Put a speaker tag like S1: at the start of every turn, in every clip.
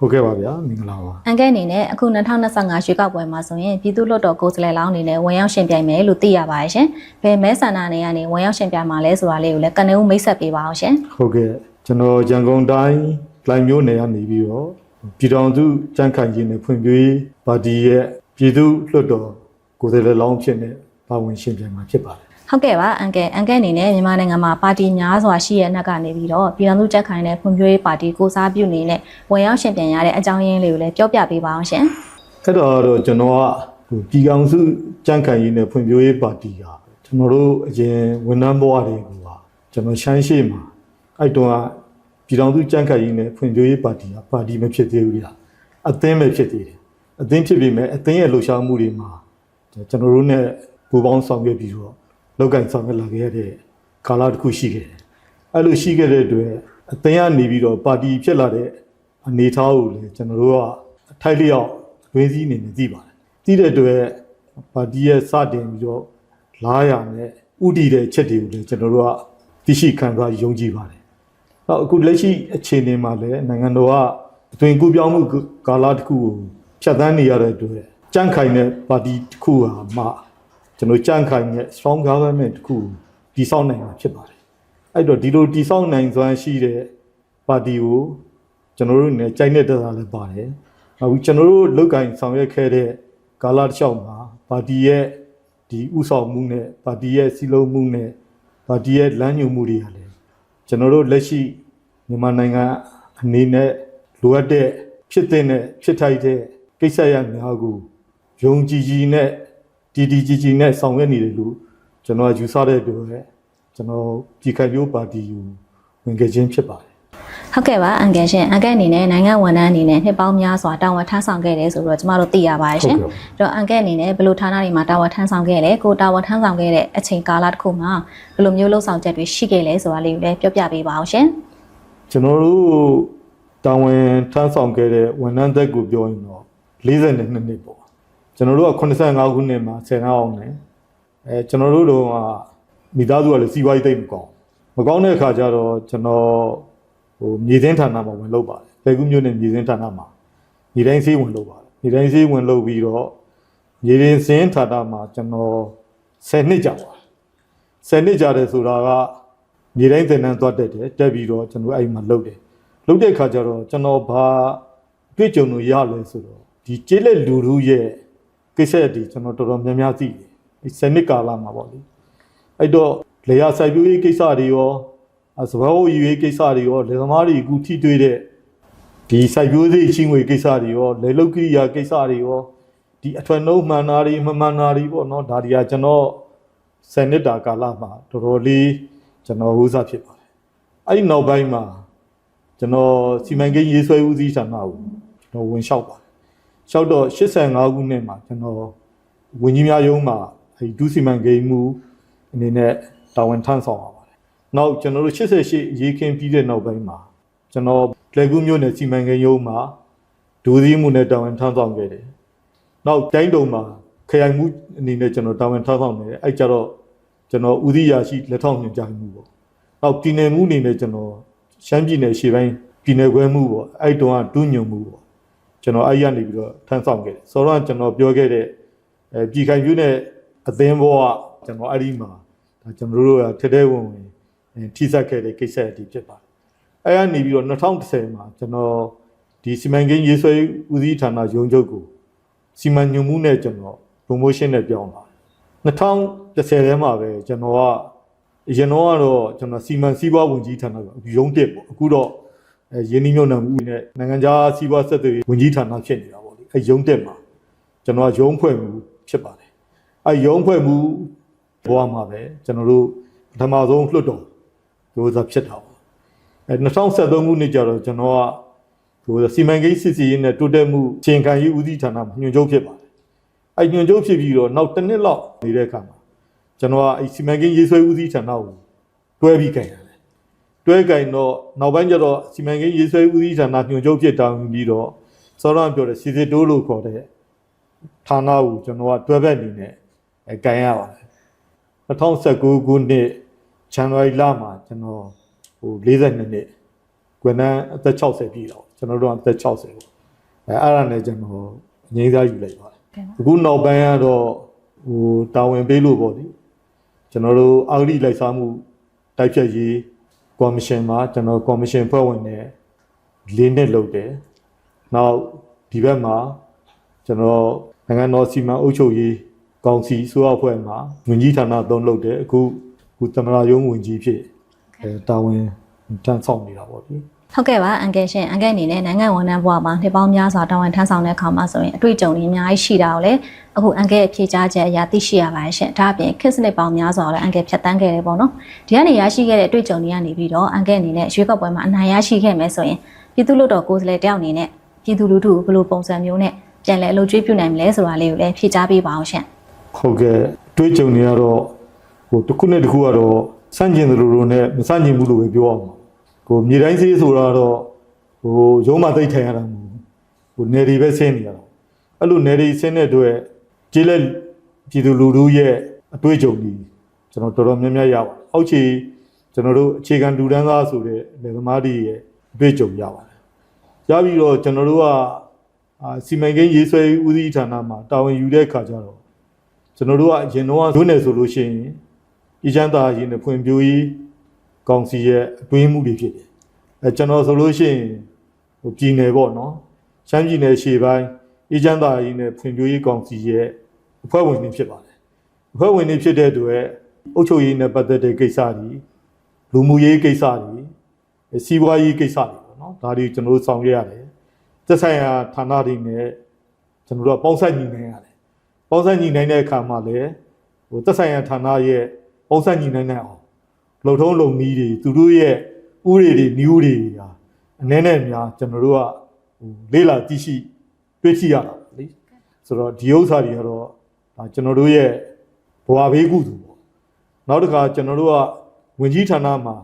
S1: ဟုတ်ကဲ့ပါဗျာမင်္ဂလာပါ
S2: အန်ကယ်အနေနဲ့အခု2025ရွေးကောက်ပွဲမှာဆိုရင်ပြည်သူ့လွှတ်တော်ကိုယ်စားလှယ်လောင်းအနေနဲ့ဝင်ရောက်ရှင်ပြိုင်မယ်လို့သိရပါတယ်ရှင်ဘယ်မဲဆန္ဒနယ်ကနေဝင်ရောက်ရှင်ပြိုင်မှာလဲဆိုတာလေးကိုလည်းကနေဦးမိတ်ဆက်ပေးပါအောင်ရှင်
S1: ဟုတ်ကဲ့ကျွန်တော်ရန်ကုန်တိုင်းလိုင်မျိုးနယ်ကနေပြီးတော့ပြည်တော်စုကြံ့ခိုင်ခြင်းနဲ့ဖွံ့ဖြိုးရေးပါတီရဲ့ပြည်သူ့လွှတ်တော်ကိုယ်စားလှယ်လောင်းဖြစ်နေပါဝင်ရှင်ပြိုင်မှာဖြစ်ပါတယ်
S2: ဟုတ်ကဲ့ပါအန်ကယ်အန်ကယ်အနေနဲ့မြန်မာနိုင်ငံမှာပါတီများစွာရှိရဲ့အနက်ကနေပြီးတော့ပြည်ထောင်စုကြက်ခိုင်တဲ့ဖွံ့ဖြိုးရေးပါတီကိုစားပြုနေနဲ့ဝင်ရောက်ရှင်ပြိုင်ရတဲ့အကြောင်းရင်းလေးကိုလည်းပြောပြပေးပါအောင်ရှင်
S1: အဲ့တော့တော့ကျွန်တော်ကဟိုပြည်ကောင်စုကြံ့ခိုင်ရေးနဲ့ဖွံ့ဖြိုးရေးပါတီကကျွန်တော်တို့အရင်ဝန်ထမ်းဘဝတွေကကျွန်တော်ရှမ်းရှိမှာအဲ့တုန်းကပြည်တော်စုကြံ့ခိုင်ရေးနဲ့ဖွံ့ဖြိုးရေးပါတီကပါတီမဖြစ်သေးဘူးလားအသင်းပဲဖြစ်သေးတယ်အသင်းဖြစ်ပြီးမဲ့အသင်းရဲ့လှုပ်ရှားမှုတွေမှာကျွန်တော်တို့ ਨੇ ပူးပေါင်းဆောင်ရွက်ပြီးတော့ လောက်ကင်ဆောင်ရွက်လာခဲ့ရတဲ့ကာလတစ်ခုရှိခဲ့တယ်အဲ့လိုရှိခဲ့တဲ့အတွက်အသင်းကနေပြီးတော့ပါတီဖြစ်လာတဲ့အနေအထားကိုလည်းကျွန်တော်တို့ကအထိုက်လျောက်ဝင်းစည်းအနေနဲ့သိပါတယ်သိတဲ့အတွက်ပါတီရဲ့စတင်ပြီးတော့လားရနဲ့ဥတည်တဲ့ချက်တွေကိုလည်းကျွန်တော်တို့ကသိရှိခံစားယုံကြည်ပါတယ်။နောက်အခုလက်ရှိအခြေအနေမှာလည်းနိုင်ငံတော်ကအသွင်ကူးပြောင်းမှုကာလတစ်ခုကိုဖြတ်သန်းနေရတဲ့အတွက်ကြန့်ခိုင်တဲ့ပါတီတစ်ခုဟာမှ ကျွန်တော်ကြန့်ခိုင်တဲ့ strong government တစ်ခုကိုတည်ဆောက်နိုင်မှာဖြစ်ပါတယ်။အဲ့တော့ဒီလိုတည်ဆောက်နိုင်စွမ်းရှိတဲ့ပါတီကိုကျွန်တော်တို့နဲ့ကြိုက်နေတဲ့သားလည်းပါတယ်။နောက်ပြီးကျွန်တော်တို့လုတ်ကင်ဆောင်ရွက်ခဲ့တဲ့ကာလတစ်လျှောက်မှာပါတီရဲ့ဒီဥဆောင်မှုနဲ့ပါတီရဲ့စီလုံးမှုနဲ့ပါတီရဲ့လမ်းညွှန်မှုတွေကလည်းကျွန်တော်တို့လက်ရှိမြန်မာနိုင်ငံအနေနဲ့လိုအပ်တဲ့ဖြစ်တဲ့နဲ့ဖြစ်ထိုက်တဲ့ကိစ္စရပ်များကိုယုံကြည်ကြည်နဲ့ တည်တည်ကြည်ကြည်နဲ့ဆောင်ရွက်နေတယ်လို့ကျွန်တော်ကယူဆတဲ့အတွက်ကျွန်တော်ပြည်ခိုင်မျိုးပါတီကိုဝင်ခဲ့ခြင်းဖြစ်ပါတယ်
S2: ဟုတ်ကဲ့ပါအန်ကယ်ရှင်အန်ကယ်အနေနဲ့နိုင်ငံဝန်ထမ်းအနေနဲ့နှစ်ပေါင်းများစွာတာဝန်ထမ်းဆောင်ခဲ့တယ်ဆိုပြီးတော့ကျမတို့သိရပါတယ်ရှင်
S1: ဟုတ်ကဲ့
S2: အဲ့တော့အန်ကယ်အနေနဲ့ဘယ်လိုဌာနတွေမှာတာဝန်ထမ်းဆောင်ခဲ့လဲကိုတာဝန်ထမ်းဆောင်ခဲ့တဲ့အချိန်ကာလတစ်ခုမှာဘယ်လိုမျိုးလှုပ်ဆောင်ချက်တွေရှိခဲ့လဲဆိုတာလေးကိုလည်းပြောပြပေးပါအောင်ရှင်
S1: ကျွန်တော်တို့တာဝန်ထမ်းဆောင်ခဲ့တဲ့ဝန်ထမ်းသက်ကိုပြောရင်တော့42နှစ်ပေါ့ ကျွန်တော်တို့က85ခုနှစ်မှာဆယ်ငါအောင်နေအဲကျွန်တော်တို့တော့ကမိသားစုကလည်းစီးပွားရေးသိပ်မကောင်းမကောင်းတဲ့အခါကျတော့ကျွန်တော်ဟိုမြေသိန်းဌာနမှာဝင်လုပ်ပါတယ်ပေကူးမျိုးနဲ့မြေသိန်းဌာနမှာမြေတိုင်းစေးဝင်လုပ်ပါတယ်မြေတိုင်းစေးဝင်လုပ်ပြီးတော့မြေရင်စင်းဌာနမှာကျွန်တော်10နှစ်ကြာပါတယ်10နှစ်ကြာတယ်ဆိုတာကမြေတိုင်းသင်တန်းသွားတက်တယ်တက်ပြီးတော့ကျွန်တော်အဲ့မှာလုပ်တယ်လုပ်တဲ့အခါကျတော့ကျွန်တော်ဘာတွေ့ကြုံလို့ရလဲဆိုတော့ဒီကျေးလက်လူလူရဲ့ ကိစ္စတွေကျွန်တော်တော်တော်များများသိတယ်ဒီစနစ်ကာလမှာပေါ့လေအဲ့တော့လေယာစိုက်ပျိုးရေးကိစ္စတွေရောအစဘာဝယူရေးကိစ္စတွေရောလေသမားတွေအခုထိတွေ့တဲ့ဒီစိုက်ပျိုးရေးချင်းငွေကိစ္စတွေရောလေလုတ်ကိရိယာကိစ္စတွေရောဒီအထွတ်နှုတ်မှန်တာတွေမမှန်တာတွေပေါ့နော်ဒါတွေကကျွန်တော်စနစ်တာကာလမှာတော်တော်လေးကျွန်တော်ဟိုးစားဖြစ်ပါတယ်အဲ့ဒီနောက်ပိုင်းမှာကျွန်တော်စီမံကိန်းရေးဆွဲဦးစီးဌာနကိုကျွန်တော်ဝင်လျှောက်ပါတယ် လျှောက်တော့85ခုနှစ်မှာကျွန်တော်ဝင်ကြီးများရုံးမှာအဲဒီဒုစီမံကိန်းမှုအနေနဲ့တာဝန်ထမ်းဆောင်ရပါတယ်နောက်ကျွန်တော်တို့88ရေးခင်းပြီးတဲ့နောက်ပိုင်းမှာကျွန်တော်လက်ကူးမျိုးနဲ့စီမံကိန်းရုံးမှာဒုစည်းမှုနဲ့တာဝန်ထမ်းဆောင်ခဲ့တယ်နောက်တိုင်းတုံမှာခရိုင်မှုအနေနဲ့ကျွန်တော်တာဝန်ထားဆောင်နေတယ်အဲ့ကြတော့ကျွန်တော်ဦးစီးရာရှိလက်ထောက်ညွှန်ကြားမှုပေါ့နောက်ပြည်နယ်မှုအနေနဲ့ကျွန်တော်ရှမ်းပြည်နယ်ရှေ့ပိုင်းပြည်နယ်ခွဲမှုပေါ့အဲ့တုံကတူးညွှန်မှုပေါ့ ကျွန်တော်အဲ့ရနေပြီးတော့ထမ်းဆောင်ခဲ့တယ်ဆိုတော့ကျွန်တော်ပြောခဲ့တဲ့အဲပြည်ခိုင်ပြုနဲ့အသင်းဘောကကျွန်တော်အဲ့ဒီမှာဒါကျွန်တော်တို့ကထဲထဲဝင်ဝင်အဲထိစပ်ခဲ့တဲ့ကိစ္စအတီးဖြစ်ပါတယ်အဲ့ကနေပြီးတော့2010မှာကျွန်တော်ဒီစီမံကိန်းရေးဆွဲဦးစီးဌာနရုံးချုပ်ကိုစီမံညွှန်မှုနဲ့ကျွန်တော် promotion နဲ့ပြောင်းလာတယ်2010ထဲမှာပဲကျွန်တော်ကအရင်တော့ကတော့ကျွန်တော်စီမံစည်းပွားဝင်ကြီးဌာနကရုံးတက်ပေါ့အခုတော့အဲ ရင်းနှီးမြှုပ်နှံမှုနဲ့နိုင်ငံခြားစီးပွားဆက်သွယ်ရေးဝင်ကြီးဌာနဖြစ်နေတာပေါ့လေအဲရုံးတက်မှာကျွန်တော်ကရုံးဖွဲ့မှုဖြစ်ပါတယ်အဲရုံးဖွဲ့မှုဘဝမှာပဲကျွန်တော်တို့ပထမဆုံးလွှတ်တော်ဒိုးစားဖြစ်တာပေါ့အဲ2013ခုနှစ်ကျတော့ကျွန်တော်ကဟိုစီမံကိန်းစစ်စီရေးနဲ့တိုးတက်မှုချိန်ခံရေးဦးစီးဌာနမှာညွှန်ချုပ်ဖြစ်ပါတယ်။အဲ့ညွှန်ချုပ်ဖြစ်ပြီးတော့နောက်တစ်နှစ်လောက်နေတဲ့အခါမှာကျွန်တော်ကအဲ့စီမံကိန်းရေးဆွဲဦးစီးဌာနကိုတွဲပြီးကြင်ရတယ်။ တွဲကြင်တော့နောက်ပိုင်းကျတော့စီမံကိန်းရေးဆွဲဦးစီးဌာနညွှန်ချုပ်ဖြစ်တောင်းပြီးတော့စောရမ်းပြောတဲ့စီစစ်တိုးလို့ခေါ်တဲ့ဌာနကိုကျွန်တော်ကတွဲဘက်အနေနဲ့အဲကြင်ရပါတယ်။2019ခုနှစ်ဇန်နဝါရီလမှာကျွန်တော်ဟို42နှစ်ကွယ်နန်းအသက်60ပြည့်တော့ဇကျွန်တော်တို့ကအသက်60ပေါ့အဲအဲ့ဒါနဲ့ကျွန်တော်ငိမ့်စားယူလိုက်ပါတယ်
S2: ကဲပါ
S1: အခုနောက်ပိုင်းကတော့ဟိုတာဝန်ပေးလို့ပေါ့လေကျွန်တော်တို့အာဂရိလိုက်စားမှုတိုက်ဖြတ်ရေး ကော်မရှင်မှာကျွန်တော်ကော်မရှင်ဖွဲ့ဝင်နဲ့လေးနှစ်လုပ်တယ်နောက်ဒီဘက်မှာကျွန်တော်နိုင်ငံတော်စီမံအုပ်ချုပ်ရေးကောင်စီဆိုအဖွဲ့မှာဝင်ကြီးဌာနသုံးလုပ်တယ်အခုအခုသမ္မတရုံးဝင်ကြီးဖြစ်အဲတာဝန်ထမ်းဆောင်နေတာပေါ့လေ
S2: ဟုတ်ကဲ့ပါအန်ကယ်ရှင်အန်ကယ်အနေနဲ့နိုင်ငံဝန်ထမ်းဘဝမှာနှစ်ပေါင်းများစွာတာဝန်ထမ်းဆောင်တဲ့အခါမှာဆိုရင်အတွေ့အကြုံတွေအများကြီးရှိတာကိုလည်းအခုအန်ကယ်ရဲ့ဖြေကြားချက်အရာသိရှိရပါတယ်ရှင်ဒါအပြင်ခစ်စနစ်ပေါင်းများစွာကိုလည်းအန်ကယ်ဖြတ်တန်းခဲ့တယ်ပေါ့နော်ဒီကနေရရှိခဲ့တဲ့အတွေ့အကြုံတွေကနေပြီးတော့အန်ကယ်အနေနဲ့ရွေးကောက်ပွဲမှာအနိုင်ရရှိခဲ့မယ်ဆိုရင်ပြည်သူ့လွှတ်တော်ကိုယ်စားလှယ်တယောက်အနေနဲ့ပြည်သူလူထုကိုဘယ်လိုပုံစံမျိုးနဲ့ပြန်လည်အလုပ်ကျွေးပြုနိုင်မလဲဆိုတာလေးကိုလည်းဖြေကြားပေးပါအောင်ရှင်
S1: ဟုတ်ကဲ့တွေးကြုံနေရတော့ဟိုတစ်ခုနဲ့တစ်ခုကတော့စန့်ကျင်သလိုလိုနဲ့မစန့်ကျင်ဘူးလို့ပဲပြောအောင် ကိုမြေတိုင်းစေးဆိုတာတော့ဟိုရုံးမသိပ်ထိုင်ရတာမဟုတ်ဘူးဟိုနေရီပဲဆင်းနေရတာအဲ့လိုနေရီဆင်းတဲ့အတွက်ကျေးလက်ပြည်သူလူထုရဲ့အတွေ့အကြုံကြီးကျွန်တော်တော်တော်များများရပါတယ်အောက်ခြေကျွန်တော်တို့အခြေခံလူတန်းသားဆိုတဲ့လယ်သမားတွေရဲ့အတွေ့အကြုံရပါတယ်ရပြီးတော့ကျွန်တော်တို့ကအာစီမံကိန်းရေးဆွဲဦးစီးဌာနမှာတာဝန်ယူတဲ့အခါကျတော့ကျွန်တော်တို့ကအရင်တော့ဇွန်းနယ်ဆိုလို့ရှိရင်အကျန်းသားရင်နဲ့ဖွံ့ဖြိုးရေး ကောင်စီရဲ့အတွင်းမှုတွေဖြစ်တယ်။အဲကျွန်တော်ဆိုလို့ရှိရင်ဟိုပြည်နယ်ပေါ့နော်။ရှမ်းပြည်နယ်ရှေ့ပိုင်းအကျန်းသားရင်နဲ့ဖွံ့ဖြိုးရေးကောင်စီရဲ့အဖွဲ့ဝင်တွေဖြစ်ပါတယ်။အဖွဲ့ဝင်တွေဖြစ်တဲ့အတွက်အုပ်ချုပ်ရေးနဲ့ပတ်သက်တဲ့ကိစ္စတွေလူမှုရေးကိစ္စတွေစီးပွားရေးကိစ္စတွေပေါ့နော်။ဒါတွေကျွန်တော်တို့ဆောင်ရွက်ရတယ်။သက်ဆိုင်ရာဌာနတွေနဲ့ကျွန်တော်တို့ကပေါင်းစပ်ညီနေရတယ်ပေါင်းစပ်ညီနိုင်တဲ့အခါမှာလည်းဟိုသက်ဆိုင်ရာဌာနရဲ့ပေါင်းစပ်ညီနိုင်တဲ့အောင် လုံထုံးလုံမီးတွေသူတို့ရဲ့ဥတွေတွေနည်းဥတွေဟာအနည်းနဲ့အများကျွန်တော်တို့ကဟိုလေးလာသိရှိတွေ့ရှိရတာပေါ့လေဆိုတော့ဒီဥစ္စာတွေကတော့ဒါကျွန်တော်တို့ရဲ့ဘဝဘေးကုသိုလ်ပေါ့နောက်တစ်ခါကျွန်တော်တို့ကဝင်ကြီးဌာနမှာ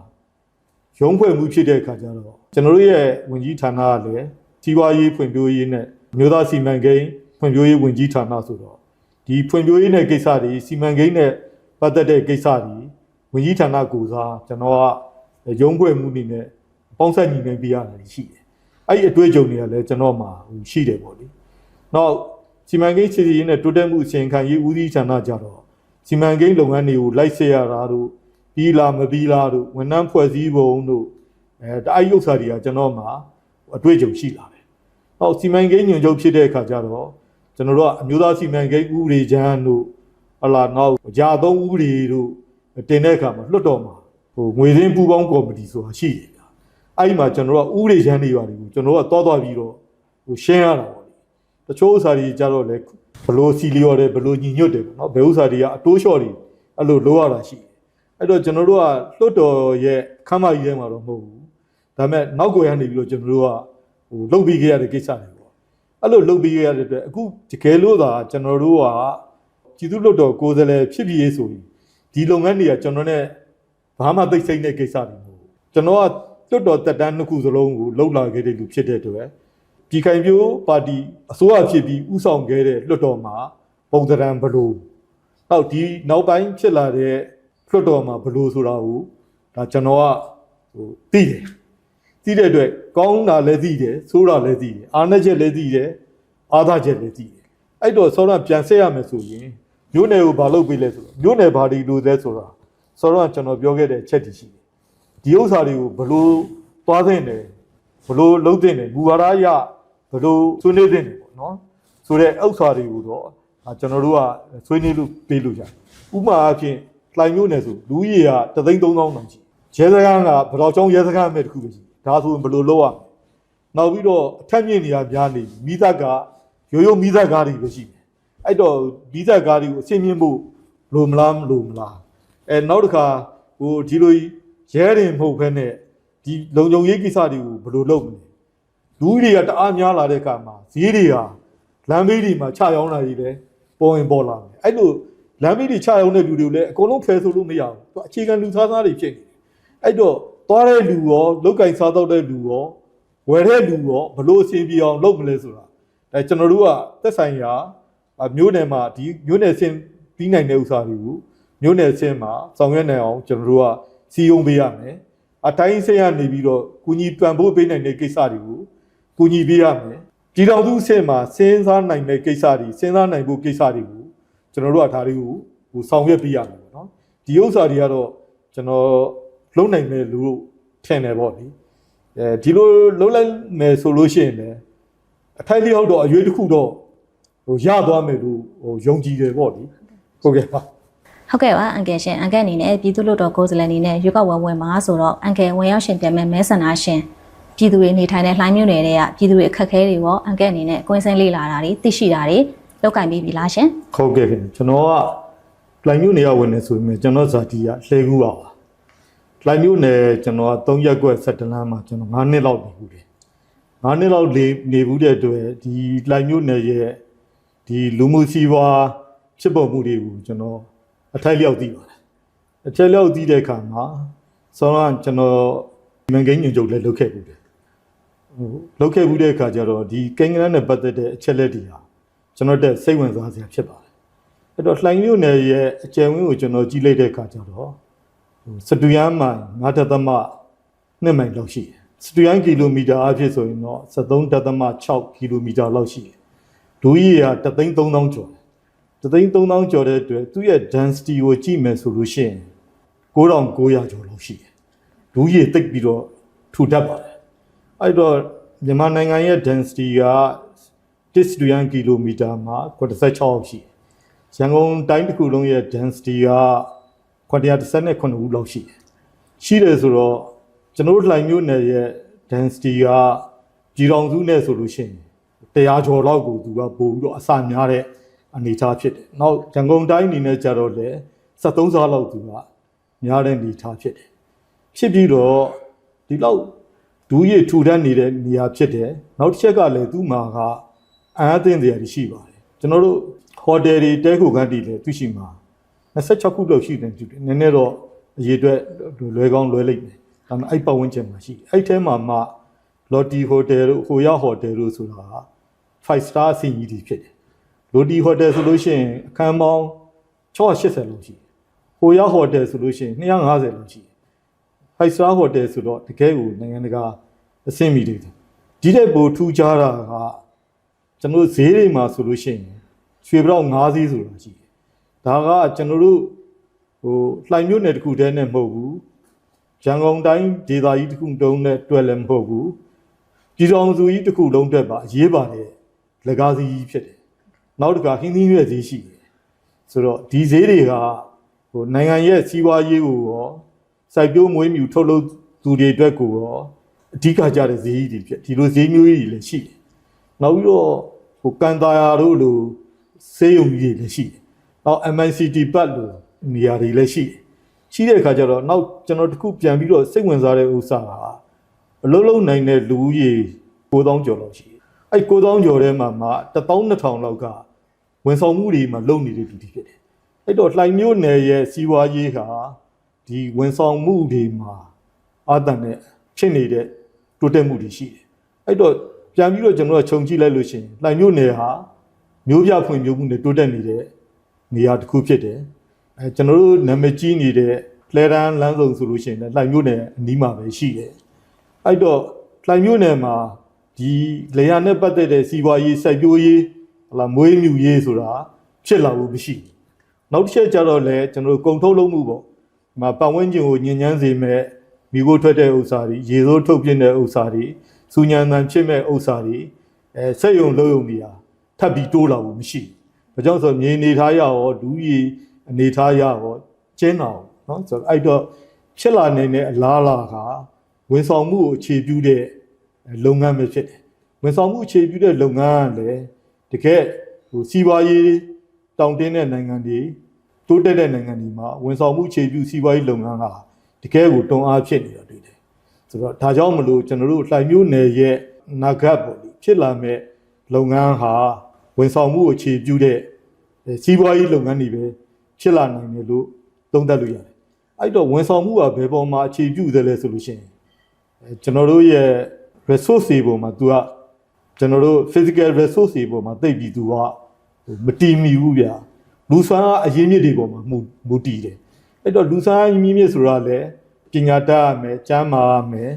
S1: ရုံးဖွဲ့မှုဖြစ်တဲ့အခါကျတော့ကျွန်တော်တို့ရဲ့ဝင်ကြီးဌာနကလည်းစီးပွားရေးဖွံ့ဖြိုးရေးနဲ့မြို့သားစီမံကိန်းဖွံ့ဖြိုးရေးဝင်ကြီးဌာနဆိုတော့ဒီဖွံ့ဖြိုးရေးနဲ့ကိစ္စတွေစီမံကိန်းနဲ့ပတ်သက်တဲ့ကိစ္စတွေ ဝန်ကြီးဌာနကိုစားကျွန်တော်ကရုံးဖွဲ့မှုအနေနဲ့ပေါင်းဆက်ညီနေပြရတယ်ရှိတယ်။အဲ့ဒီအတွေ့အကြုံတွေကလည်းကျွန်တော်မှာဟိုရှိတယ်ပေါ့လေ။နောက်စီမံကိန်းစီစီရေးနဲ့တိုးတက်မှုအစီရင်ခံရေးဦးစီးဌာနကြတော့စီမံကိန်းလုပ်ငန်းတွေကိုလိုက်ဆက်ရတာတို့ပြီးလားမပြီးလားတို့ဝန်ထမ်းဖွဲ့စည်းပုံတို့အဲတအားရုပ်စာတွေကကျွန်တော်မှာအတွေ့အကြုံရှိလာတယ်။နောက်စီမံကိန်းညွှန်ချုပ်ဖြစ်တဲ့အခါကျတော့ကျွန်တော်တို့ကအမျိုးသားစီမံကိန်းဥပဒေချမ်းတို့ဟလာနောက်ဂျာသုံးဥပဒေတို့ တင်တဲ့အခါမှာလွှတ်တော်မှာဟိုငွေရင်းပူပေါင်းကော်မတီဆိုတာရှိတယ်ဗျာအဲ့ဒီမှာကျွန်တော်တို့ကဥပဒေချမ်းတွေပါတယ်ကိုကျွန်တော်တို့ကတောသွားပြီးတော့ဟိုရှင်းရတာပေါ့လေတချို့ဥစ္စာတွေကြတော့လေဘလို့စီလျော်တယ်ဘလို့ညီညွတ်တယ်ပေါ့နော်ဘယ်ဥစ္စာတွေကအတိုးလျှော့တွေအဲ့လိုလိုရတာရှိတယ်အဲ့တော့ကျွန်တော်တို့ကလွှတ်တော်ရဲ့ခမ်းမကြီးထဲမှာတော့မဟုတ်ဘူးဒါပေမဲ့နောက်ကိုရနေပြီးတော့ကျွန်တော်တို့ကဟိုလုပ်ပြီးခဲ့ရတဲ့ကိစ္စတွေပေါ့အဲ့လိုလုပ်ပြီးရတဲ့အတွက်အခုတကယ်လို့သာကျွန်တော်တို့ကပြည်သူ့လွှတ်တော်ကိုယ်စားလှယ်ဖြစ်ပြီးရေးဆိုရင် ဒီလုပ်ငန်းတွေကကျွန်တော်နဲ့ဘာမှသိစိတ်တဲ့ကိစ္စတွေမဟုတ်ဘူးကျွန်တော်ကလွှတ်တော်တက်တန်းနှစ်ခုစလုံးကိုလှုပ်လာခဲ့တဲ့လူဖြစ်တဲ့အတွက်ပြည်ခိုင်ပြိုးပါတီအစိုးရဖြစ်ပြီးဥဆောင်ခဲ့တဲ့လွှတ်တော်မှာပုံသဏ္ဍာန်ဘလို့နောက်ဒီနောက်ပိုင်းဖြစ်လာတဲ့လွှတ်တော်မှာဘလို့ဆိုတာကိုဒါကျွန်တော်ကဟိုသိတယ်သိတဲ့အတွက်ကောင်းတာလည်းသိတယ်ဆိုးတာလည်းသိတယ်အားနည်းချက်လည်းသိတယ်အားသာချက်လည်းသိတယ်အဲ့တော့ဆောရပြန်ဆက်ရမယ်ဆိုရင် မျိုးနယ်ကိုဘာလုပ်ပေးလဲဆိုတော့မျိုးနယ်ဘာဒီလိုလဲဆိုတာဆောရကျွန်တော်ပြောခဲ့တဲ့ချက်တည်ရှိတယ်ဒီဥစ္စာတွေကိုဘလို့သွားသင့်တယ်ဘလို့လုပ်သင့်တယ်ဘူဝါဒရဘလို့ဆွေးနွေးသင့်တယ်ပေါ့နော်ဆိုတဲ့ဥစ္စာတွေကိုတော့ဒါကျွန်တော်တို့ကဆွေးနွေးလို့ပေးလို့ရတယ်ဥပမာအဖြစ်လှိုင်မျိုးနယ်ဆိုလူကြီးကတသိန်း3000တောင်ရှိရဲစခန်းကဘယ်တော့ကျောင်းရဲစခန်းအမဲ့တစ်ခုပဲရှိတယ်ဒါဆိုရင်ဘယ်လိုလုပ်ရမလဲနောက်ပြီးတော့အထက်မြင့်နေရများနေပြီမိသက်ကရိုးရိုးမိသက်ကားတွေပဲရှိတယ် အဲ့တော့မိသက်ကားတွေကိုအဆင်မြင့်ဖို့လိုမလားမလိုမလားအဲနောက်တစ်ခါဟိုဒီလိုရဲရင်မဟုတ်ဘဲနဲ့ဒီလုံခြုံရေးကိစ္စတွေကိုဘယ်လိုလုပ်မလဲလူတွေကတအားများလာတဲ့အခါမှာဈေးတွေကလမ်းဘေးတွေမှာခြရောင်းတာတွေလည်းပေါ်ရင်ပေါ်လာတယ်အဲ့လိုလမ်းဘေးတွေခြရောင်းတဲ့လူတွေကိုလည်းအကုန်လုံးဖယ်ဆိုလို့မရဘူးသူအခြေခံလူသားသားတွေဖြစ်နေတယ်အဲ့တော့သွားတဲ့လူရောလောက်ကင်စားတော့တဲ့လူရောဝယ်တဲ့လူရောဘလို့အဆင်ပြေအောင်လုပ်မလဲဆိုတာအဲကျွန်တော်တို့ကသက်ဆိုင်ရာအ မျိုးနယ်မှာဒီမျိုးနယ်ဆင်းပြီးနိုင်တဲ့ဥစ္စာတွေကိုမျိုးနယ်ဆင်းမှာဆောင်ရွက်နိုင်အောင်ကျွန်တော်တို့ကစီယုံပေးရမယ်အတိုင်းဆင်းရနေပြီးတော့ကုညီပံ့ပိုးပေးနိုင်တဲ့ကိစ္စတွေကိုကူညီပေးရမယ်ပြည်တော်သူအဆင့်မှာစဉ်းစားနိုင်တဲ့ကိစ္စတွေစဉ်းစားနိုင်ဖို့ကိစ္စတွေကိုကျွန်တော်တို့ကဒါတွေကိုဟိုဆောင်ရွက်ပေးရမယ်ပေါ့နော်ဒီဥစ္စာတွေကတော့ကျွန်တော်လုံနိုင်မယ်လို့ထင်တယ်ပေါ့လေအဲဒီလိုလုံလိုက်မယ်ဆိုလို့ရှိရင်လည်းအထိုက်လျောက်တော့အရွေးတစ်ခုတော့ ဟိုရသွားမယ်လို့ဟိုယုံကြည်တယ်ပေါ့လေဟုတ်ကဲ့ပါ
S2: ဟုတ်ကဲ့ပါအန်ကယ်ရှင်အန်ကယ်အနေနဲ့ပြည်သူ့လွှတ်တော်ကိုယ်စားလှယ်အနေနဲ့ရွေးကောက်ပွဲဝင်မှာဆိုတော့အန်ကယ်ဝင်ရောက်ရှင်ပြန်မဲ့မဲဆန္ဒရှင်ပြည်သူတွေနေထိုင်တဲ့လှိုင်းမြို့နယ်တွေကပြည်သူတွေအခက်အခဲတွေရောအန်ကယ်အနေနဲ့ကွင်းစင်းလေ့လာတာတွေသိရှိတာတွေလောက်ကင်ပြီးပြီလားရှင်
S1: ဟုတ်ကဲ့ခင်ဗျကျွန်တော်ကလိုင်မျိုးနေရဝင်နေဆိုပေမဲ့ကျွန်တော်ဇာတိကလှဲကူပါပါလိုင်မျိုးနယ်ကျွန်တော်က3ရက်ကွက်17လမ်းမှာကျွန်တော်9နှစ်လောက်နေဘူးတယ်9နှစ်လောက်နေနေဘူးတဲ့အတွက်ဒီလိုင်မျိုးနယ်ရဲ့ ဒီလူမှုစီးပွားဖြစ်ပေါ်မှုတွေကိုကျွန်တော်အထိုက်လျောက်သိပါတယ်အထိုက်လျောက်သိတဲ့အခါမှာဆောင်းကကျွန်တော်မန်ကိန်းညွန်ချုပ်လည်းလုပ်ခဲ့ဘူးတယ်ဟိုလုပ်ခဲ့ဘူးတဲ့အခါကျတော့ဒီကိန်းကနန်းနဲ့ပတ်သက်တဲ့အချက်လက်တွေဟာကျွန်တော်တက်စိတ်ဝင်စားစရာဖြစ်ပါတယ်အဲ့တော့လှိုင်မြို့နယ်ရဲ့အကျယ်ဝန်းကိုကျွန်တော်ကြည့်လိုက်တဲ့အခါကျတော့ဟိုစတူယန်မိုင်9ဒသမ2မိုင်လောက်ရှိတယ်စတူယန်ကီလိုမီတာအဖြစ်ဆိုရင်တော့73ဒသမ6ကီလိုမီတာလောက်ရှိတယ် ဒူကြီးက3သိန်း3000ကျော်တယ်3သိန်း3000ကျော်တဲ့အတွက်သူ့ရဲ့ density ကိုကြည့်မယ်ဆိုလို့ရှိရင်9900ကျော်လောက်ရှိတယ်ဒူကြီးတိတ်ပြီးတော့ထူတတ်ပါတယ်အဲ့တော့မြန်မာနိုင်ငံရဲ့ density က1စတူယန်ကီလိုမီတာမှာ86ရှိတယ်ရန်ကုန်တိုင်းတစ်ခုလုံးရဲ့ density က939ဦးလောက်ရှိတယ်။ရှိတယ်ဆိုတော့ကျွန်တော်တို့လှိုင်မြို့နယ်ရဲ့ density ကကြီးတော်စုနဲ့ဆိုလို့ရှိရင် တရားကျော်လောက်ကိုသူကပို့ပြီးတော့အစများတဲ့အနေအထားဖြစ်တယ်။နောက်ရန်ကုန်တိုင်းအနေနဲ့ကြတော့လေ73စားလောက်သူကများတဲ့အနေအထားဖြစ်တယ်။ဖြစ်ပြီးတော့ဒီလောက်ဒူးရည်ထူထပ်နေတဲ့နေရာဖြစ်တယ်။နောက်တစ်ချက်ကလည်းသူ့မှာကအံ့အသင့်စရာတွေရှိပါတယ်။ကျွန်တော်တို့ဟိုတယ်တွေတဲခုခန်းတည်လည်းသူရှိမှာ26ခုလောက်ရှိတယ်သူတယ်နည်းနည်းတော့အရေးအတွက်လွယ်ကောင်းလွယ်လိမ့်မယ်ဒါပေမဲ့အဲ့ပတ်ဝန်းကျင်မှာရှိတယ်အဲ့ထဲမှာမှ Lotte Hotel တို့ဟိုရ Hotel တို့ဆိုတာ 5 star အဆင့်ကြီးတွေဖြစ်တယ် Lotte Hotel ဆိုလို့ရှိရင်အခန်းပေါင်း680လောက်ရှိတယ်ဟိုရ Hotel ဆိုလို့ရှိရင်250လောက်ရှိတယ်5 star Hotel ဆိုတော့တကယ်ကိုနိုင်ငံတကာအဆင့်မီတွေတယ်ဒီတဲ့ပိုထူးခြားတာကကျွန်တော်တို့ဈေးတွေမှာဆိုလို့ရှိရင်ရွှေပြောက်5ဈေးဆိုတာရှိတယ်ဒါကကျွန်တော်တို့ဟိုလှိုင်မြို့နယ်တစ်ခုတည်းနဲ့မဟုတ်ဘူးရန်ကုန်တိုင်းဒေသကြီးတစ်ခုတုံးနဲ့တွဲလည်းမဟုတ်ဘူးပြည်တော်စုကြီးတစ်ခုလုံးတက်ပါအရေးပါတယ် လက်ကားစီးကြီးဖြစ်တယ်နောက်တစ်ခါဟင်းသီးရွက်ဈေးရှိတယ်ဆိုတော့ဒီဈေးတွေကဟိုနိုင်ငံရဲ့စီးပွားရေးကိုရောစိုက်ပျိုးမွေးမြူထုတ်လုပ်သူတွေအတွက်ကိုရောအဓိကကြတဲ့ဈေးကြီးတွေဖြစ်ဒီလိုဈေးမျိုးကြီးတွေလည်းရှိတယ်နောက်ပြီးတော့ဟိုကန်တာယာတို့လိုဆေးရုံကြီးတွေလည်းရှိတယ်နောက် MICT ပတ်လိုနေရာတွေလည်းရှိတယ်ရှိတဲ့အခါကျတော့နောက်ကျွန်တော်တခုပြန်ပြီးတော့စိတ်ဝင်စားတဲ့ဥစ္စာကအလုံးလုံးနိုင်တဲ့လူဦးရေ9000ကျော်လောက်ရှိတယ် အဲ့9000ကျော်ထဲမှာမှ12000လောက်ကဝန်ဆောင်မှုတွေမှာလုံနေတဲ့လူတွေဖြစ်တယ်အဲ့တော့လှိုင်မျိုးနယ်ရဲ့စီးပွားရေးကဒီဝန်ဆောင်မှုတွေမှာအာတန်နဲ့ဖြစ်နေတဲ့တိုးတက်မှုတွေရှိတယ်အဲ့တော့ပြန်ပြီးတော့ကျွန်တော်တို့ခြုံကြည့်လိုက်လို့ရှိရင်လှိုင်မျိုးနယ်ဟာမျိုးပြဖွံ့ဖြိုးမှုနဲ့တိုးတက်နေတဲ့နေရာတစ်ခုဖြစ်တယ်အဲကျွန်တော်တို့နာမည်ကြီးနေတဲ့လှဲတန်းလမ်းစုံဆိုလို့ရှိရင်လည်းလှိုင်မျိုးနယ်အနီးမှာပဲရှိတယ်အဲ့တော့လှိုင်မျိုးနယ်မှာ ဒီလေယာနဲ့ပတ်သက်တဲ့စီးပွားရေးစိုက်ပျိုးရေးဟလာမွေးမြူရေးဆိုတာဖြစ်လာဖို့မရှိဘူးနောက်တစ်ချက်ကျတော့လည်းကျွန်တော်တို့ကုန်ထုတ်လုပ်မှုပေါ့ဒီမှာပတ်ဝန်းကျင်ကိုညဉ့်ညမ်းစေမဲ့မိဖို့ထွက်တဲ့ဥစ္စာတွေရေစိုးထုတ်ပြတဲ့ဥစ္စာတွေစူညံတန်ဖြစ်မဲ့ဥစ္စာတွေအဲစက်ယုံလုံးယုံတွေဟာထပ်ပြီးတိုးလာဖို့မရှိဘူးဒါကြောင့်ဆိုမြေနေထားရရောဒူးရီအနေထားရရောကျင်းအောင်เนาะဆိုတော့အဲ့တော့ဖြစ်လာနေတဲ့အလားအလာကဝန်ဆောင်မှုကိုအခြေပြုတဲ့ လုပ်ငန်းပဲဖြစ်တယ်ဝန်ဆောင်မှုအခြေပြုတဲ့လုပ်ငန်းကလည်းတကယ်ဟိုစီးပွားရေးတောင်တင်းတဲ့နိုင်ငံတွေတိုးတက်တဲ့နိုင်ငံတွေမှာဝန်ဆောင်မှုအခြေပြုစီးပွားရေးလုပ်ငန်းကတကယ်ကိုတွန်းအားဖြစ်နေတာတွေ့တယ်ဆိုတော့ဒါကြောင့်မလို့ကျွန်တော်တို့လှိုင်မျိုးနယ်ရဲ့နာဂတ်ပေါ့လေဖြစ်လာမဲ့လုပ်ငန်းဟာဝန်ဆောင်မှုအခြေပြုတဲ့စီးပွားရေးလုပ်ငန်းတွေပဲဖြစ်လာနိုင်တယ်လို့သုံးသပ်လို့ရတယ်အဲ့တော့ဝန်ဆောင်မှုကဘယ်ပေါ်မှာအခြေပြုသလဲဆိုလို့ရှိရင်အဲကျွန်တော်တို့ရဲ့ resource တွေပေါ်မှာ तू ကကျွန်တော်တို့ physical resource တွေပေါ်မှာသိပ်ပြီး तू ကဟိုမတီးမီဘူးဗျာလူစွမ်းအားအရင်းမြစ်တွေပေါ်မှာမူမူတည်တယ်အဲ့တော့လူစွမ်းအားအရင်းမြစ်ဆိုတာလည်းပညာတတ်ရမယ်ကျမ်းမာရမယ်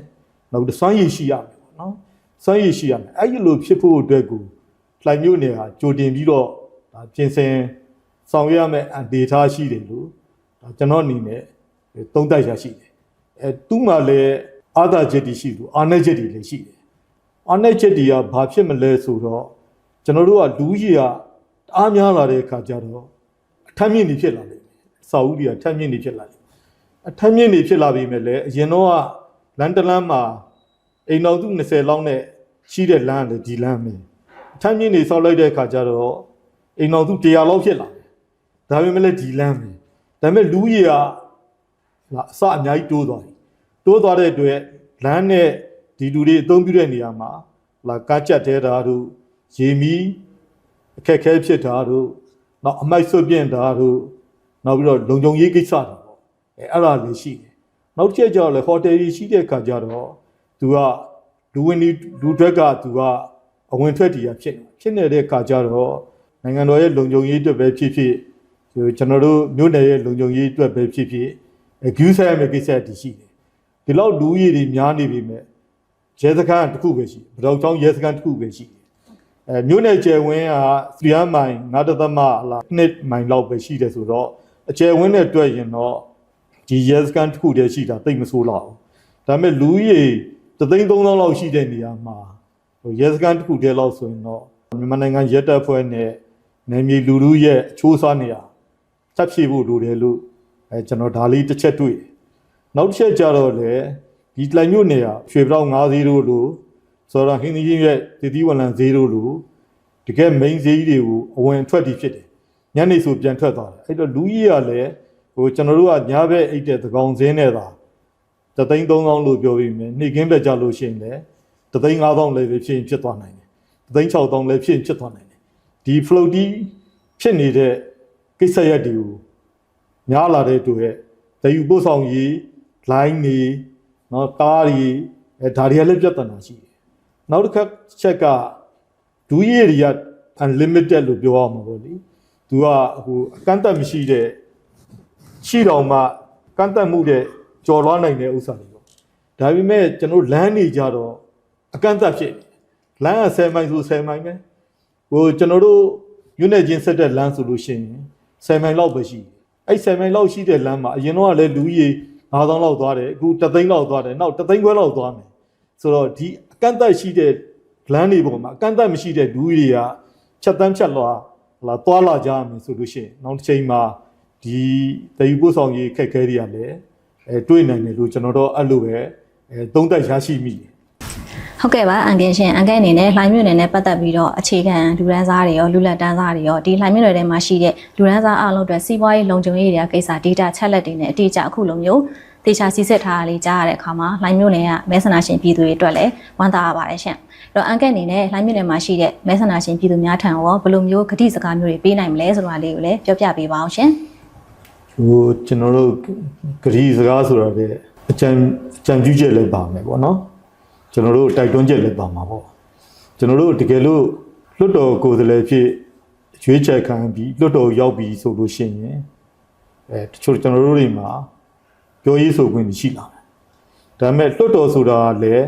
S1: နောက်တစ်စွမ်းရည်ရှိရမယ်ပေါ့နော်စွမ်းရည်ရှိရမယ်အဲ့ဒီလိုဖြစ်ဖို့အတွက်ကိုလှိုင်မျိုးနယ်ဟာကြိုတင်ပြီးတော့ဒါပြင်ဆင်ဆောင်ရွက်ရမယ့်ဒေတာရှိတယ်လို့ဒါကျွန်တော်အနေနဲ့သုံးသပ်ရရှိတယ်အဲသူ့မှာလည်း အာသာချက်တွေရှိသူအာနယ်ချက်တွေလည်းရှိတယ်အာနယ်ချက်တွေကဘာဖြစ်မလဲဆိုတော့ကျွန်တော်တို့ကလူကြီးကအားများလာတဲ့အခါကျတော့အထက်မြင့်နေဖြစ်လာတယ်စာအုပ်တွေကထက်မြင့်နေဖြစ်လာတယ်အထက်မြင့်နေဖြစ်လာပြီမဲ့လည်းအရင်တော့ကလန်တလန်မှာအိမ်တော်သူ20လောက်နဲ့ရှိတဲ့လမ်းကလည်းဒီလမ်းပဲအထက်မြင့်နေဆောက်လိုက်တဲ့အခါကျတော့အိမ်တော်သူ100လောက်ဖြစ်လာတယ်ဒါပေမဲ့လည်းဒီလမ်းပဲဒါပေမဲ့လူကြီးကလာအစအများကြီးတိုးသွားတယ် တိုးသွားတဲ့အတွက်လမ်းနဲ့ဒီလူတွေအသုံးပြုတဲ့နေရာမှာလာကားကြက်တဲတာတို့ရေမီအခက်ခဲဖြစ်တာတို့နောက်အမိုက်ဆွတ်ပြင့်တာတို့နောက်ပြီးတော့လုံခြုံရေးကိစ္စတွေပေါ့အဲအဲ့ဒါလည်းရှိတယ်နောက်တစ်ချက်ကျတော့လေဟိုတယ်ကြီးရှိတဲ့အခါကျတော့သူကလူဝင်ဒီလူတွေက်ကသူကအဝင်ထွက်တီးရဖြစ်နေဖြစ်နေတဲ့အခါကျတော့နိုင်ငံတော်ရဲ့လုံခြုံရေးအတွက်ပဲဖြစ်ဖြစ်ဒီကျွန်တော်တို့မြို့နယ်ရဲ့လုံခြုံရေးအတွက်ပဲဖြစ်ဖြစ်အကျူးဆိုင်ရမယ့်ကိစ္စတည်ရှိတယ် ဒီလောက်လူကြီးတွေများနေပြီမဲ့ရဲစခန်းတစ်ခုပဲရှိတယ်ဗတော်ချောင်းရဲစခန်းတစ်ခုပဲရှိတယ်အဲမြို့နယ်ကျယ်ဝင်းက3မိုင်9သမလား2မိုင်လောက်ပဲရှိတယ်ဆိုတော့အကျယ်ဝင်းနဲ့တွက်ရင်တော့ဒီရဲစခန်းတစ်ခုတည်းရှိတာတိတ်မဆိုးတော့ဘူးဒါပေမဲ့လူကြီးတသိန်း3000လောက်ရှိတဲ့နေရာမှာဟိုရဲစခန်းတစ်ခုတည်းလောက်ဆိုရင်တော့မြန်မာနိုင်ငံရဲတပ်ဖွဲ့နဲ့နယ်မြေလူလူရဲ့အချိုးစားနေရတက်ဖြည့်ဖို့လိုတယ်လို့အဲကျွန်တော်ဒါလေးတစ်ချက်တွေ့တယ် နောက်တစ်ချက်ကြတော့လေဒီတိုင်မြို့နယ်ကရွှေပြောင်း90လို့လို့ဆိုတော့ဟင်းသီးချင်းရဲ့တည်တည်ဝလံ0လို့တကယ် main ဈေးကြီးတွေကိုအဝင်ထွက်တီဖြစ်တယ်ညနေဆိုပြန်ထွက်သွားတယ်အဲ့တော့လူကြီးကလည်းဟိုကျွန်တော်တို့ကညဘက်အိတ်တဲ့သကောင်စင်းနဲ့သာတသိန်း3000လို့ပြောပြီးမယ်နေ့ကင်းဘက်ကြလို့ရှိရင်လည်းတသိန်း5000လည်းပဲဖြစ်ရင်ဖြစ်သွားနိုင်တယ်တသိန်း6000လည်းဖြစ်ရင်ဖြစ်သွားနိုင်တယ်ဒီ floaty ဖြစ်နေတဲ့ကိစ္စရပ်တွေကိုများလာတဲ့တူရဲ့တယူပို့ဆောင်ရေး လိုင်းနေနော်ကားတွေအဲဒါတွေကလည်းပြဿနာရှိတယ်နောက်တစ်ခါချက်ကဒူးရည်တွေက unlimited လို့ပြောရမှာပေါ့လေသူကဟိုအကန့်အသတ်မရှိတဲ့ရှိတော်မှကန့်သတ်မှုတဲ့ကြော်လွားနိုင်တဲ့ဥစ္စာတွေပေါ့ဒါပေမဲ့ကျွန်တော်လမ်းနေကြတော့အကန့်အသတ်ဖြစ်လမ်းက10မိုင်ဆို10မိုင်ပဲဟိုကျွန်တော်တို့ယူနေချင်းဆက်တဲ့လမ်းဆိုလို့ရှိရင်10မိုင်လောက်ပဲရှိအဲ့10မိုင်လောက်ရှိတဲ့လမ်းမှာအရင်တော့လည်းလူကြီး 9000လောက်သွားတယ်အခု3သိန်းလောက်သွားတယ်နောက်3သိန်းခွဲလောက်သွားမယ်ဆိုတော့ဒီအကန့်အသတ်ရှိတဲ့လမ်းတွေပေါ်မှာအကန့်အသတ်မရှိတဲ့လူကြီးတွေကချက်တန်းချက်လွှာလာသွားလာကြရမယ်ဆိုလို့ရှိရင်နောက်တစ်ချိန်မှာဒီတယူပို့ဆောင်ရေးခက်ခဲတွေကလည်းအဲတွေ့နိုင်တယ်လို့ကျွန်တော်တို့အဲ့လိုပဲအဲသုံးသပ်ရရှိမိတယ်
S2: ဟုတ်ကဲ့ပါအန်ကင်ရှင်အန်ကင်အနေနဲ့လှိုင်းမြို့နယ်နဲ့ပတ်သက်ပြီးတော့အခြေခံလူရန်စားတွေရောလူလက်တန်းစားတွေရောဒီလှိုင်းမြို့နယ်ထဲမှာရှိတဲ့လူရန်စားအားလုံးအတွက်စီးပွားရေးလုံခြုံရေးတွေကကိစ္စ data ချက်လက်တွေနဲ့အတိအကျအခုလိုမျိုးတေချာစီစစ်ထားတာလေးကြားရတဲ့အခါမှာလှိုင်းမြို့နယ်ကမဲဆန္ဒရှင်ပြည်သူတွေအတွက်လည်းဝမ်းသာရပါတယ်ရှင်အဲ့တော့အန်ကင်အနေနဲ့လှိုင်းမြို့နယ်မှာရှိတဲ့မဲဆန္ဒရှင်ပြည်သူများထံရောဘယ်လိုမျိုးဂတိစကားမျိုးတွေပေးနိုင်မလဲဆိုတာလေးကိုလည်းပြောပြပေးပါအောင်ရှင်
S1: ဟိုကျွန်တော်တို့ဂရီစကားဆိုတာလည်းအကြံအကြံပြုချက်လည်းပါမယ်ပေါ့နော် ကျွန်တော်တို့တိုက်တွန်းချက်လည်းပါမှာပေါ့ကျွန်တော်တို့တကယ်လို့လွတ်တော်ကိုယ်စားလှယ်ဖြစ်ရွေးချယ်ခံပြီးလွတ်တော်ရောက်ပြီးဆိုလို့ရှိရင်အဲတချို့ကျွန်တော်တို့တွေမှာပြောရေးဆိုခွင့်ရှိလာတယ်ဒါပေမဲ့လွတ်တော်ဆိုတာကလည်း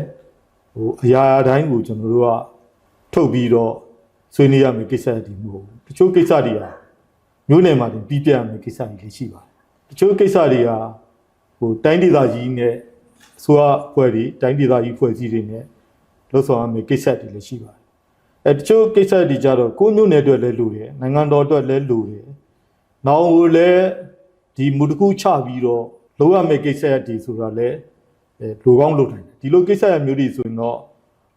S1: ဟိုအရာရာတိုင်းကိုကျွန်တော်တို့ကထုတ်ပြီးတော့ဆွေးနွေးရမယ့်ကိစ္စတွေမဟုတ်ဘူးတချို့ကိစ္စတွေကမျိုးနယ်မှာတင်ပြီးပြရမယ့်ကိစ္စတွေလည်းရှိပါတယ်တချို့ကိစ္စတွေကဟိုတိုင်းဒေသကြီးနဲ့ အစိုးရဖွဲ့တွေတိုင်းဒေသကြီးဖွဲ့စည်းတွေနဲ့လှုပ်ဆောင်ရမယ့်ကိစ္စတွေလည်းရှိပါတယ်အဲတချို့ကိစ္စတွေကြတော့ကိုယ်မျိုးနယ်အတွက်လည်းလိုတယ်နိုင်ငံတော်အတွက်လည်းလိုတယ်နောက်ဟိုလည်းဒီမူတစ်ခုချပြီးတော့လုပ်ရမယ့်ကိစ္စတွေဆိုတာလည်းအဲလိုကောင်းလုပ်နိုင်တယ်ဒီလိုကိစ္စရမျိုးတွေဆိုရင်တော့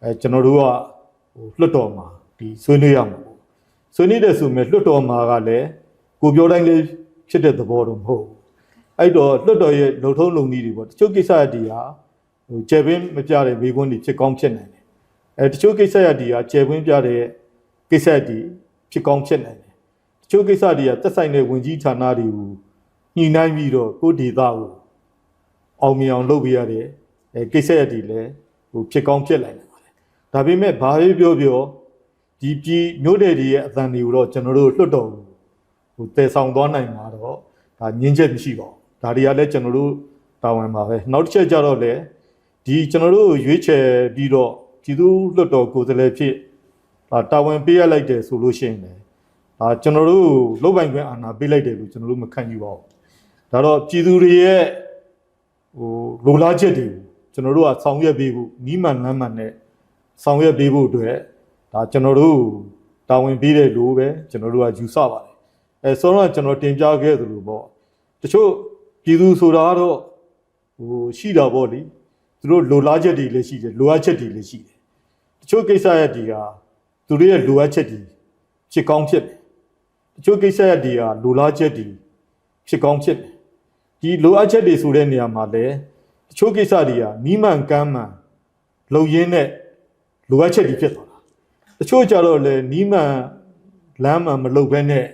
S1: အဲကျွန်တော်တို့ကဟိုလွတ်တော်မှာဒီဆွေးနွေးရမှာပေါ့ဆွေးနွေးတယ်ဆိုမဲ့လွတ်တော်မှာကလည်းကိုပြောတိုင်းလေးဖြစ်တဲ့သဘောတော့မဟုတ်ဘူး အဲ့တော့လွတ်တော်ရဲ့လုံထုံးလုံနည်းတွေပေါ့တချို့ကိစ္စရတီဟာဟိုကျယ်ပင်းမပြတဲ့မိကွန်းတွေဖြစ်ကောင်းဖြစ်နိုင်တယ်အဲတချို့ကိစ္စရတီဟာကျယ်ပင်းပြတဲ့ကိစ္စတီဖြစ်ကောင်းဖြစ်နိုင်တယ်တချို့ကိစ္စတွေကသက်ဆိုင်တဲ့ဝင်ကြီးဌာနတွေကိုညှိနှိုင်းပြီးတော့ကိုယ်ဒေသကိုအောင်မြင်အောင်လုပ်ပြရတဲ့အဲကိစ္စရတီလည်းဟိုဖြစ်ကောင်းဖြစ်နိုင်တယ်ပါတယ်ဒါပေမဲ့ဘာပဲပြောပြောဒီပြည်မြို့နယ်တွေရဲ့အသံတွေကိုတော့ကျွန်တော်တို့လွတ်တော်ကိုဟိုတည်ဆောင်သွားနိုင်မှာတော့ဒါညင်းချက်မရှိပါဘူး ဒါတွေကလည်းကျွန်တော်တို့တာဝန်ပါပဲနောက်တစ်ချက်ကြတော့လေဒီကျွန်တော်တို့ရွေးချယ်ပြီးတော့ပြည်သူလွတ်တော်ကိုယ်စားလှယ်ဖြစ်ဒါတာဝန်ပေးရလိုက်တယ်ဆိုလို့ရှိရင်လည်းဒါကျွန်တော်တို့လုတ်ပိုင်ခွင့်အာဏာပေးလိုက်တယ်လို့ကျွန်တော်တို့မခံယူပါဘူးဒါတော့ပြည်သူတွေရဲ့ဟိုလိုလားချက်တွေကိုကျွန်တော်တို့ကဆောင်ရွက်ပေးဖို့နီးမှန်လမ်းမှန်နဲ့ဆောင်ရွက်ပေးဖို့အတွက်ဒါကျွန်တော်တို့တာဝန်ပေးတယ်လို့ပဲကျွန်တော်တို့ကယူဆပါတယ်အဲဆိုတော့ကျွန်တော်တင်ပြခဲ့သလိုပေါ့တချို့ ပြည်သူဆိုတာကတော့ဟိုရှိတာပေါ့လေသူတို့လိုလားချက်တွေလည်းရှိတယ်လိုအပ်ချက်တွေလည်းရှိတယ်တချို့ကိစ္စရက်တွေကသူတို့ရဲ့လိုအပ်ချက်တွေဖြစ်ကောင်းဖြစ်တယ်တချို့ကိစ္စရက်တွေကလိုလားချက်တွေဖြစ်ကောင်းဖြစ်တယ်ဒီလိုအပ်ချက်တွေဆိုတဲ့နေရာမှာလည်းတချို့ကိစ္စတွေကနီးမှန်ကမ်းမှန်လုံရင်းနဲ့လိုအပ်ချက်တွေဖြစ်သွားတာတချို့ကြတော့လည်းနီးမှန်လမ်းမှန်မလုပ်ဘဲနဲ့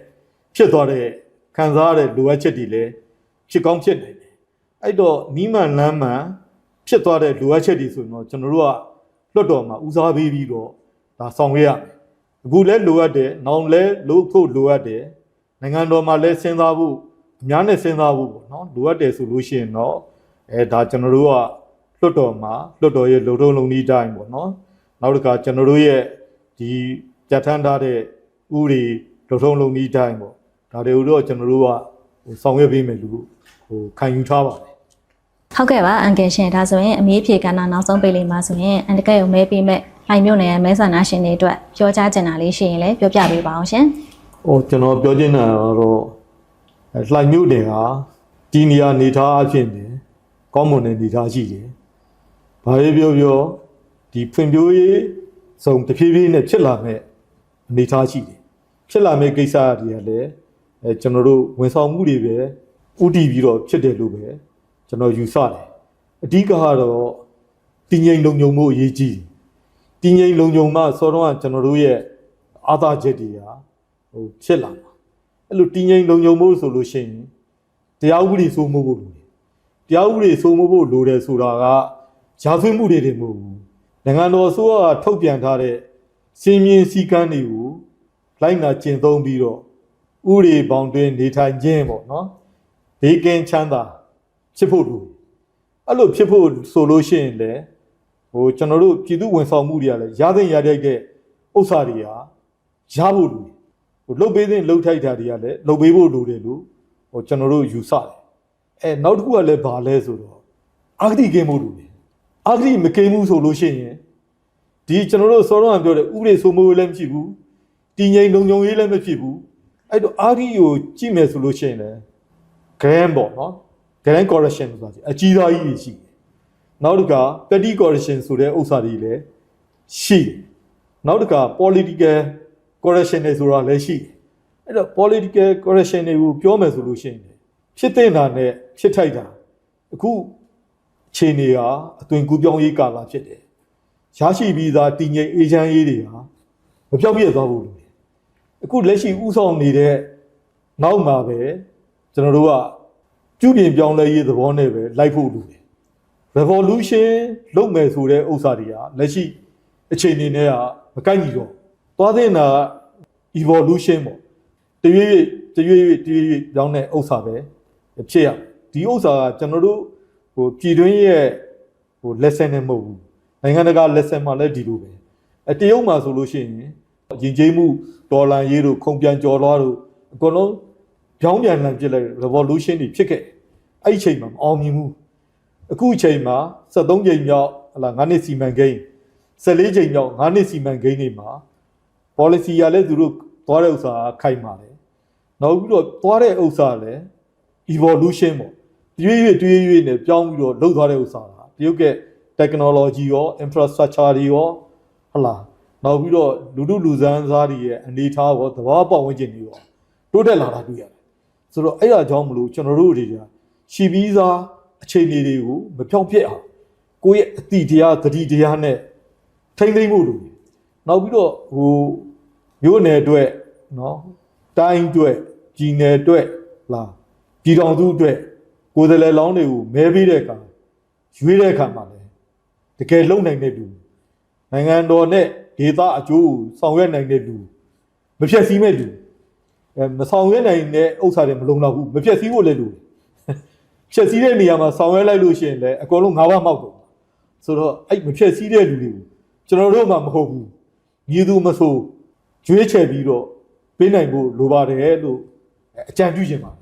S1: ဖြစ်သွားတဲ့ခံစားရတဲ့လိုအပ်ချက်တွေလည်း ဖြစ်ကောင်းဖြစ်နိုင်တယ်အဲ့တော့နီးမှန်လမ်းမှန်ဖြစ်သွားတဲ့လိုအပ်ချက်တွေဆိုရင်တော့ကျွန်တော်တို့ကလွတ်တော်မှာဦးစားပေးပြီးတော့ဒါဆောင်ရွက်ရမယ်အခုလည်းလိုအပ်တယ်နောက်လည်းလိုဖို့လိုအပ်တယ်နိုင်ငံတော်မှာလည်းစဉ်းစားဖို့အများနဲ့စဉ်းစားဖို့ပေါ့နော်လိုအပ်တယ်ဆိုလို့ရှိရင်တော့အဲဒါကျွန်တော်တို့ကလွတ်တော်မှာလွတ်တော်ရဲ့လုံထုံးလုံနည်းတိုင်းပေါ့နော်နောက်တစ်ခါကျွန်တော်တို့ရဲ့ဒီကြက်ထမ်းထားတဲ့ဥပဒေလုံထုံးလုံနည်းတိုင်းပေါ့ဒါတွေကိုတော့ကျွန်တော်တို့ကဟိုဆောင်ရွက်ပေးမယ်လို့ ဟိုခံယူထားပါတယ်
S2: ဟုတ်ကဲ့ပါအန်ကယ်ရှင်ဒါဆိုရင်အမေးဖြေကဏ္ဍနောက်ဆုံးပေးလေးမှာဆိုရင်အန်တကယ်ကိုမဲပေးမဲ့လိုင်မြို့နယ်ရဲ့မဲဆန္ဒရှင်တွေအတွက်ပြောကြားချင်တာလေးရှိရင်လည်းပြောပြပေးပါအောင်ရှင်
S1: ဟိုကျွန်တော်ပြောချင်တာကတော့အဲလှိုင်မြို့နယ်ဟာဒီနေရာနေထားအဖြစ်နေကောင်းမွန်တဲ့နေထားရှိတယ်။ဘာပဲပြောပြောဒီဖွံ့ဖြိုးရေးစုံတစ်ဖြည်းဖြည်းနဲ့ဖြစ်လာမဲ့အနေထားရှိတယ်။ဖြစ်လာမဲ့ကိစ္စတွေကလည်းအဲကျွန်တော်တို့ဝန်ဆောင်မှုတွေပဲ ဥတည်ပြီးတော့ဖြစ်တယ်လို့ပဲကျွန်တော်ယူဆတယ်။အဓိကကတော့တည်ငြိမ်လုံခြုံမှုအရေးကြီးတယ်။တည်ငြိမ်လုံခြုံမှစောတော့ကကျွန်တော်တို့ရဲ့အာသာချက်တွေကဟိုဖြစ်လာမှာအဲ့လိုတင်းငိမ်လုံခြုံမှုဆိုလို့ရှိရင်တရားဥပဒေစိုးမိုးဖို့လိုတယ်တရားဥပဒေစိုးမိုးဖို့လိုတယ်ဆိုတာကရာဇဝတ်မှုတွေတွေမဟုတ်ဘူးနိုင်ငံတော်အစိုးရကထုတ်ပြန်ထားတဲ့စီမင်းစည်းကမ်းတွေကိုလိုက်နာကျင့်သုံးပြီးတော့ဥပဒေပေါင်းတွင်နေထိုင်ခြင်းပေါ့နော် ဘေးကင်းချမ်းသာဖြစ်ဖို့လိုတယ်အဲ့လိုဖြစ်ဖို့ဆိုလို့ရှိရင်လည်းဟိုကျွန်တော်တို့ပြည်သူဝန်ဆောင်မှုတွေကလည်းရတဲ့ရတဲ့ဥစ္စာတွေကရဖို့လိုတယ်ဟိုလှုပ်ပေးတဲ့လှုပ်ထိုက်တာတွေကလည်းလှုပ်ပေးဖို့လိုတယ်လို့ဟိုကျွန်တော်တို့ယူဆတယ်အဲနောက်တစ်ခုကလည်းဘာလဲဆိုတော့အာဂတိကင်းမှုလိုတယ်အာဂတိမကင်းဘူးဆိုလို့ရှိရင်ဒီကျွန်တော်တို့စောတော့ပြောတဲ့ဥပဒေစိုးမိုးရေးလည်းမရှိဘူးတည်ငြိမ်လုံခြုံရေးလည်းမဖြစ်ဘူးအဲ့တော့အာဂတိကိုကြည့်မယ်ဆိုလို့ရှိရင်လည်း grand ပေါ့နော် grand correction ဆိုတာကြီးအကြီးသားကြီးတွေရှိတယ်နောက်တစ်ခါ petty correction ဆိုတဲ့ဥစ္စာတွေလည်းရှိတယ်နောက်တစ်ခါ political correction တွေဆိုတာလည်းရှိတယ်အဲ့တော့ political correction တွေကိုပြောမယ်ဆိုလို့ရှိရင်ဖြစ်တဲ့နာနဲ့ဖြစ်ထိုက်တာအခုအချိန်တွေဟာအသွင်ကူးပြောင်းရေးကာလဖြစ်တယ်ရရှိပြီးသားတည်ငြိမ်အေးချမ်းရေးတွေဟာမပြောင်းပြတ်သွားဘူးလို့အခုလက်ရှိဥဆောင်နေတဲ့နောက်မှာပဲ ကျွန်တော်တို့ကပြုပြင်ပြောင်းလဲရေးသဘောနဲ့ပဲလိုက်ဖို့လိုတယ် revolution လုပ်မယ်ဆိုတဲ့ဥစ္စာတွေကလက်ရှိအချိန်နေနဲ့ကမကိုက်ညီတော့ဘူးသွားတဲ့နာက evolution ပေါ့တရွေ့ရွေ့တရွေ့ရွေ့တရွေ့ရွေ့ကြောင်းတဲ့ဥစ္စာပဲဖြစ်ရမယ်ဒီဥစ္စာကကျွန်တော်တို့ဟိုပြည်တွင်းရဲ့ဟို lesson နဲ့မဟုတ်ဘူးနိုင်ငံတကာ lesson မှာလည်းဒီလိုပဲအတရုတ်မှာဆိုလို့ရှိရင်ရင်ကျေးမှုဒေါ်လာရေးတို့ခုံပြန်ကြော်လွားတို့အကုန်လုံး ပြောင်းပြန်လှန်ပြစ်လိုက် revolution တွေဖြစ်ခဲ့အဲ့ဒီအချိန်မှာမအောင်မြင်ဘူးအခုအချိန်မှာ73ချိန်မြောက်ဟလာ9နှစ်စီမံကိန်း14ချိန်မြောက်9နှစ်စီမံကိန်းတွေမှာ policy ရလဲသူတို့သွားတဲ့ဥစ္စာကခိုင်ပါတယ်နောက်ပြီးတော့သွားတဲ့ဥစ္စာလည်း evolution ပေါ့တရွေ့ရွေ့တရွေ့ရွေ့နဲ့ပြောင်းပြီးတော့လှုပ်သွားတဲ့ဥစ္စာကတရုတ်က technology ရော infrastructure တွေရောဟလာနောက်ပြီးတော့လူလူလူစန်းစားတွေရဲ့အနေအထားရောသဘာဝပတ်ဝန်းကျင်တွေရောတိုးတက်လာတာတွေ့ရတယ် ဆိုတော့အဲ့ဒါကြောင့်မလို့ကျွန်တော်တို့တွေကရှီပြီးသားအခြေအနေတွေကိုမဖြောင့်ပြက်အောင်ကိုယ့်ရဲ့အတိတရားသတိတရားနဲ့ထိမ့်သိမ့်ဖို့လိုတယ်နောက်ပြီးတော့ဟိုမြို့နယ်အတွက်နော်တိုင်းအတွက်ကြီးနယ်အတွက်လာပြည်တော်စုအတွက်ကိုယ်စားလှယ်လောင်းတွေကိုမဲပေးတဲ့အခါရွေးတဲ့အခါမှာလည်းတကယ်လုံနိုင်တဲ့လူနိုင်ငံတော်နဲ့ဒေသအကျိုးကိုဆောင်ရွက်နိုင်တဲ့လူမဖြတ်စည်းမဲ့လူအဲ မဆောင်ရွက်နိုင်တဲ့ဥစ္စာတွေမလုံလောက်ဘူးမဖြတ်စည်းဖို့လည်းလူဖြတ်စည်းတဲ့နေရာမှာဆောင်ရွက်လိုက်လို့ရှိရင်လည်းအကုန်လုံးငါးပါးမောက်တော့ဆိုတော့အဲ့မဖြတ်စည်းတဲ့လူတွေကိုကျွန်တော်တို့မှမဟုတ်ဘူးမြည်သူမဆိုကျွေးချယ်ပြီးတော့ပေးနိုင်ဖို့လိုပါတယ်လို့အကြံပြုချင်ပါတယ်